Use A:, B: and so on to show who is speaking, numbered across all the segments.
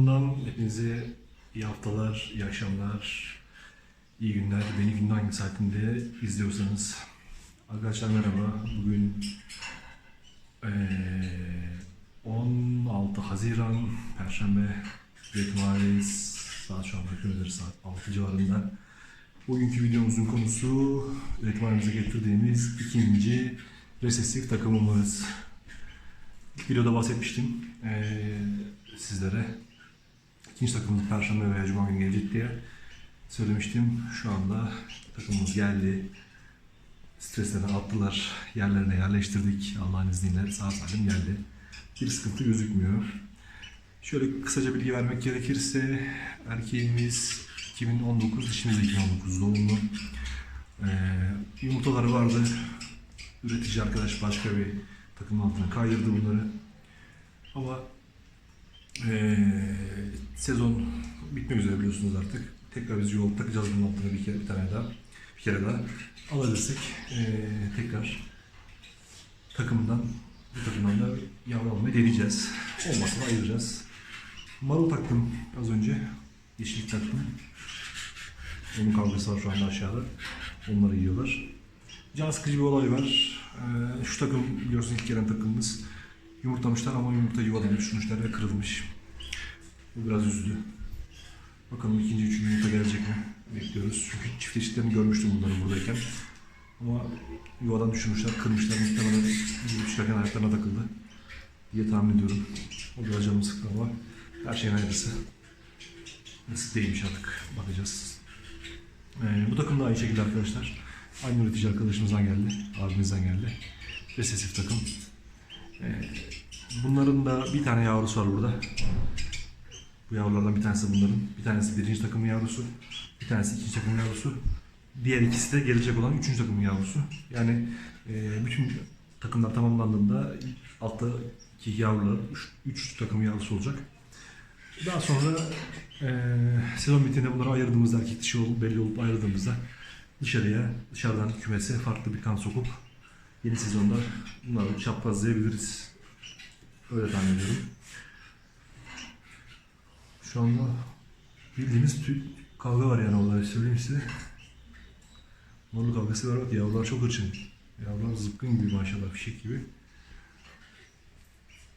A: Bodrum'dan hepinize iyi haftalar, iyi akşamlar, iyi günler. Beni günün hangi saatinde izliyorsanız. Arkadaşlar merhaba. Bugün ee, 16 Haziran Perşembe Vietnam'dayız. Saat şu an bakıyoruz saat 6 civarında. Bugünkü videomuzun konusu üretmenimize getirdiğimiz ikinci resesif takımımız. İlk videoda bahsetmiştim ee, sizlere. İkinci takımımız Perşembe veya Cuma günü gelecek diye söylemiştim. Şu anda takımımız geldi. Streslerini attılar. Yerlerine yerleştirdik. Allah'ın izniyle sağ salim geldi. Bir sıkıntı gözükmüyor. Şöyle kısaca bilgi vermek gerekirse erkeğimiz 2019, dişimiz de 2019 doğumlu. Ee, yumurtaları vardı. Üretici arkadaş başka bir takım altına kaydırdı bunları. Ama ee, sezon bitmek üzere biliyorsunuz artık. Tekrar biz yol takacağız bunun altına bir kere bir tane daha. Bir kere daha alabilirsek ee, tekrar takımdan bu takımdan da yavru almayı deneyeceğiz. Olmazsa da ayıracağız. Marul taktım az önce. Yeşillik taktım. Onun kavgası var şu anda aşağıda. Onları yiyorlar. Can sıkıcı bir olay var. Ee, şu takım biliyorsunuz ilk gelen takımımız. Yumurtlamışlar ama yumurta yuvadan düşürmüşler ve kırılmış. Bu biraz üzdü. Bakalım ikinci, üçüncü yumurta gelecek mi? Bekliyoruz. Çünkü çiftleşiklerini görmüştüm bunları buradayken. Ama yuvadan düşürmüşler, kırmışlar. Muhtemelen gidip çıkarken ayaklarına takıldı diye tahmin ediyorum. O biraz canımı sıktı ama her şeyin hayırlısı. Nasıl değilmiş artık bakacağız. Ee, bu takım da aynı şekilde arkadaşlar. Aynı üretici arkadaşımızdan geldi, abimizden geldi. Resesif takım. Bunların da bir tane yavrusu var burada. Bu yavrulardan bir tanesi bunların. Bir tanesi birinci takımın yavrusu. Bir tanesi ikinci takımın yavrusu. Diğer ikisi de gelecek olan üçüncü takımın yavrusu. Yani e, bütün takımlar tamamlandığında altta iki yavrular, üç, üç takımın yavrusu olacak. Daha sonra e, sezon bittiğinde bunları ayırdığımızda erkek dişi olup belli olup ayırdığımızda dışarıya, dışarıdan kümese farklı bir kan sokup yeni sezonda bunları çaprazlayabiliriz. Öyle tahmin ediyorum. Şu anda bildiğiniz tü- kavga var yani orada söyleyeyim size. Morlu kavgası var bak yavrular çok hırçın. Yavrular zıpkın gibi maşallah fişek gibi.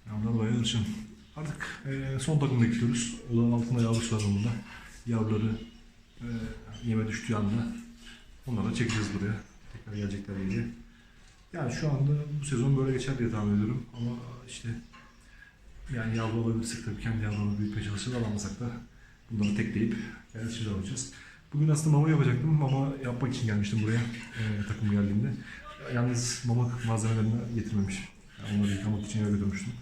A: Yavrular bayağı hırçın. Artık e, son takımda gidiyoruz. O da altında yavrusu var onun da. Yavruları e, yeme düştüğü anda onları da çekeceğiz buraya. Tekrar gelecekler diye. Yani şu anda bu sezon böyle geçer diye tahmin ediyorum. Ama işte yani yavru alabilirsek tabii kendi yavrularını büyütmeye çalışacağız. Alamazsak da bunları tekleyip içinde alacağız. Bugün aslında mama yapacaktım. Mama yapmak için gelmiştim buraya e, takım geldiğinde. Yalnız mama malzemelerini getirmemiş. Yani onları yıkamak için eve götürmüştüm.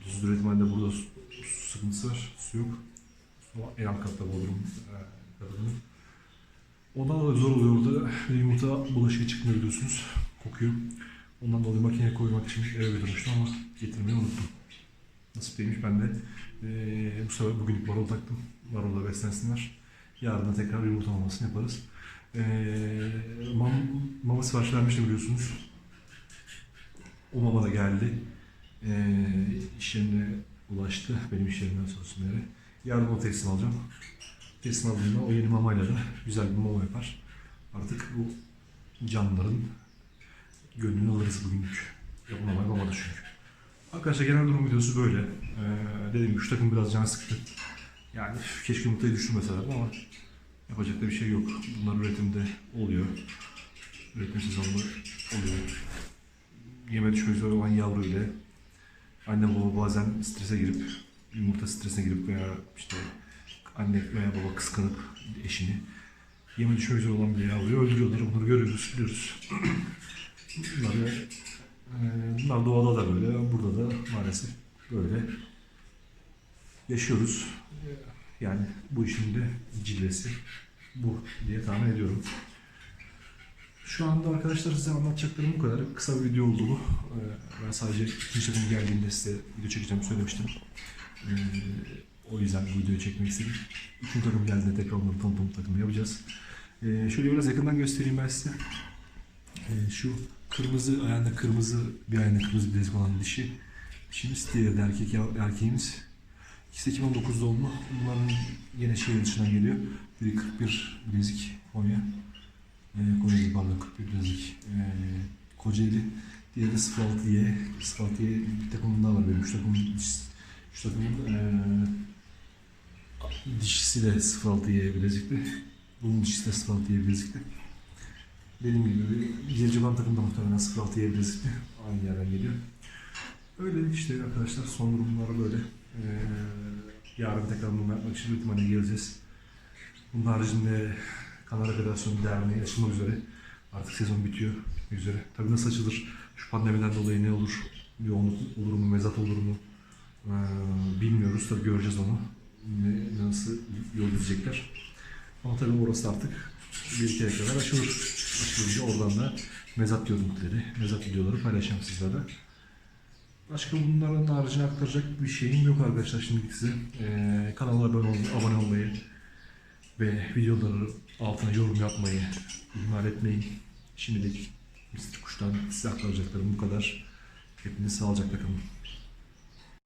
A: Tuzsuz üretiminde burada su, su sıkıntısı var. Su yok. En alt katta Bodrum e, katının. Ondan dolayı zor oluyor orada. Yumurta bulaşığı çıkmıyor biliyorsunuz. Kokuyor. Ondan dolayı makineye koymak için eve götürmüştüm ama getirmeyi unuttum. Nasip değilmiş ben de eee bu sefer bugünlük marul taktım. Marulla beslensinler. Yarın da tekrar yumurta mamasını yaparız. Eee mam, mama sipariş vermiştim biliyorsunuz. O mama da geldi. Eee iş yerine ulaştı. Benim iş yerimden sorsun yere. Yarın o teslim alacağım. Teslim aldığımda o yeni mamayla da güzel bir mama yapar. Artık bu canlıların gönlünü alırız bugünlük. Yapılamak mamadı çünkü. Arkadaşlar genel durum videosu böyle. Ee, dediğim gibi şu takım biraz can sıktı. Yani keşke yumurtayı düşürmeseler ama yapacak da bir şey yok. Bunlar üretimde oluyor. Üretim sezonunda oluyor. Yeme düşmek üzere olan yavru ile anne baba bazen strese girip yumurta stresine girip veya işte anne veya baba kıskanıp eşini yeme düşmek üzere olan bir yavruyu öldürüyorlar. Bunları görüyoruz, biliyoruz. Bunları Bunlar doğada da böyle, burada da maalesef böyle yaşıyoruz. Ee, Yani bu işin de cilvesi bu diye tahmin ediyorum. Şu anda arkadaşlar size anlatacaklarım bu kadar. Kısa bir video oldu bu. Ee, Ben sadece ikinci takım geldiğinde size video çekeceğimi söylemiştim. Ee, O yüzden bu videoyu çekmek istedim. Üçüncü takım geldiğinde tekrar onları tanıtım takımı yapacağız. Ee, Şöyle biraz yakından göstereyim ben size. Ee, Şu kırmızı ayağında kırmızı bir ayağında kırmızı bilezik olan dişi. Dişimiz diğeri de erkek erkeğimiz. İkisi de 2019 doğumlu. Bunların yine şehir dışından geliyor. Biri 41 bilezik Konya. E, Kocaeli pardon 41 Bilezik. E, Kocaeli. Diğeri de 06'ye. 06'ye bir takımım daha var benim. Şu takımın, takımın e, dişisi de 06'ye Bilezik'ti. Bunun dişisi de 06'ye Bilezik'ti. Dediğim gibi Girciban takım da muhtemelen 06'ya Bilezik'ti. Aynı yerden geliyor. Öyle işte arkadaşlar son durumları böyle. Ee, yarın tekrar bunu yapmak için ihtimalle geleceğiz. Bunun haricinde Kanal Federasyonu Derneği açılmak üzere. Artık sezon bitiyor. Bitmek üzere. Tabii nasıl açılır? Şu pandemiden dolayı ne olur? Yoğunluk olur mu? Mezat olur mu? Ee, bilmiyoruz. Tabii göreceğiz onu. Ne, nasıl yol gidecekler. Ama tabii orası artık bir iki ay kadar açılır. Açılınca oradan da mezat görüntüleri, mezat videoları paylaşacağım sizlerle. Başka bunların haricinde aktaracak bir şeyim yok arkadaşlar şimdi size. Ee, kanala abone, ol- abone olmayı ve videoları altına yorum yapmayı ihmal etmeyin. Şimdilik Mr. Kuş'tan size aktaracaklarım bu kadar. Hepiniz sağlıcakla kalın.